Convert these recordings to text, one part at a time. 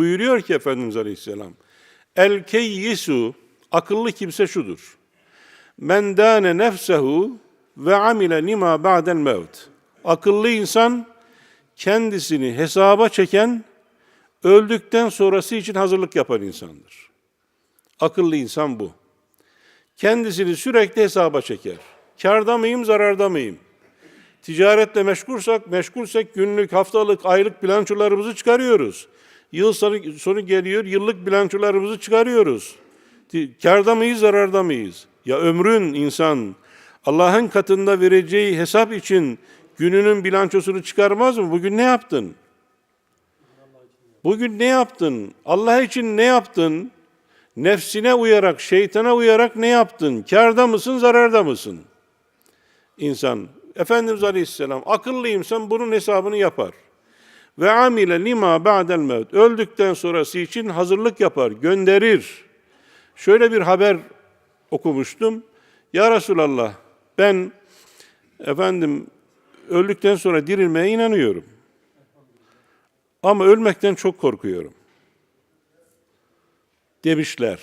Buyuruyor ki Efendimiz Aleyhisselam, El keyyisu, akıllı kimse şudur. Men dâne nefsehu ve amile lima ba'del mevt. Akıllı insan kendisini hesaba çeken, öldükten sonrası için hazırlık yapan insandır. Akıllı insan bu. Kendisini sürekli hesaba çeker. Karda mıyım, zararda mıyım? Ticaretle meşgulsak, meşgulsek günlük, haftalık, aylık bilançolarımızı çıkarıyoruz. Yıl sonu, sonu geliyor, yıllık bilançolarımızı çıkarıyoruz. Karda mıyız, zararda mıyız? Ya ömrün insan Allah'ın katında vereceği hesap için gününün bilançosunu çıkarmaz mı? Bugün ne yaptın? Bugün ne yaptın? Allah için ne yaptın? Nefsine uyarak, şeytana uyarak ne yaptın? Karda mısın, zararda mısın? İnsan, Efendimiz Aleyhisselam, akıllı insan bunun hesabını yapar. Ve amile lima ba'del mevt. Öldükten sonrası için hazırlık yapar, gönderir. Şöyle bir haber okumuştum. Ya Resulallah, ben efendim öldükten sonra dirilmeye inanıyorum. Ama ölmekten çok korkuyorum. Demişler.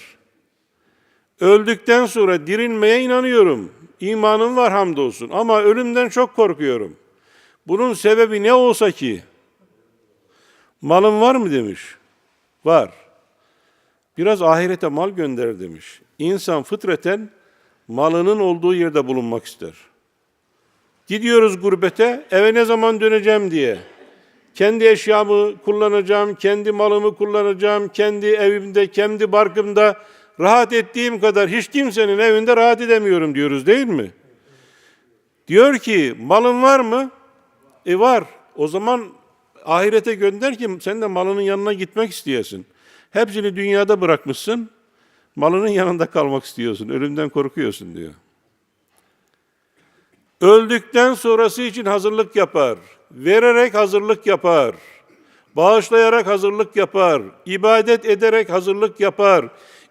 Öldükten sonra dirilmeye inanıyorum. İmanım var hamdolsun ama ölümden çok korkuyorum. Bunun sebebi ne olsa ki? Malın var mı demiş. Var. Biraz ahirete mal gönder demiş. İnsan fıtreten malının olduğu yerde bulunmak ister. Gidiyoruz gurbete, eve ne zaman döneceğim diye. Kendi eşyamı kullanacağım, kendi malımı kullanacağım, kendi evimde, kendi barkımda rahat ettiğim kadar hiç kimsenin evinde rahat edemiyorum diyoruz değil mi? Diyor ki malın var mı? E var. O zaman ahirete gönder ki sen de malının yanına gitmek isteyesin. Hepsini dünyada bırakmışsın. Malının yanında kalmak istiyorsun. Ölümden korkuyorsun diyor. Öldükten sonrası için hazırlık yapar. Vererek hazırlık yapar. Bağışlayarak hazırlık yapar. ibadet ederek hazırlık yapar.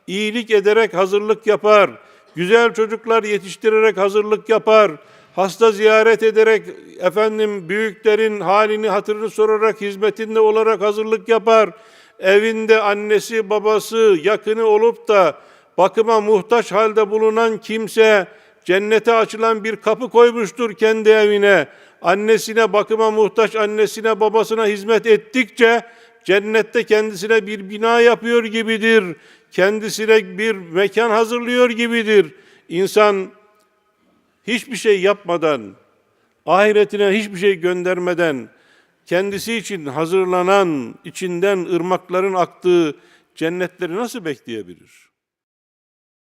iyilik ederek hazırlık yapar. Güzel çocuklar yetiştirerek hazırlık yapar. Hasta ziyaret ederek efendim büyüklerin halini hatırını sorarak hizmetinde olarak hazırlık yapar. Evinde annesi babası yakını olup da bakıma muhtaç halde bulunan kimse cennete açılan bir kapı koymuştur kendi evine. Annesine bakıma muhtaç annesine babasına hizmet ettikçe cennette kendisine bir bina yapıyor gibidir. Kendisine bir mekan hazırlıyor gibidir. İnsan hiçbir şey yapmadan, ahiretine hiçbir şey göndermeden, kendisi için hazırlanan, içinden ırmakların aktığı cennetleri nasıl bekleyebilir?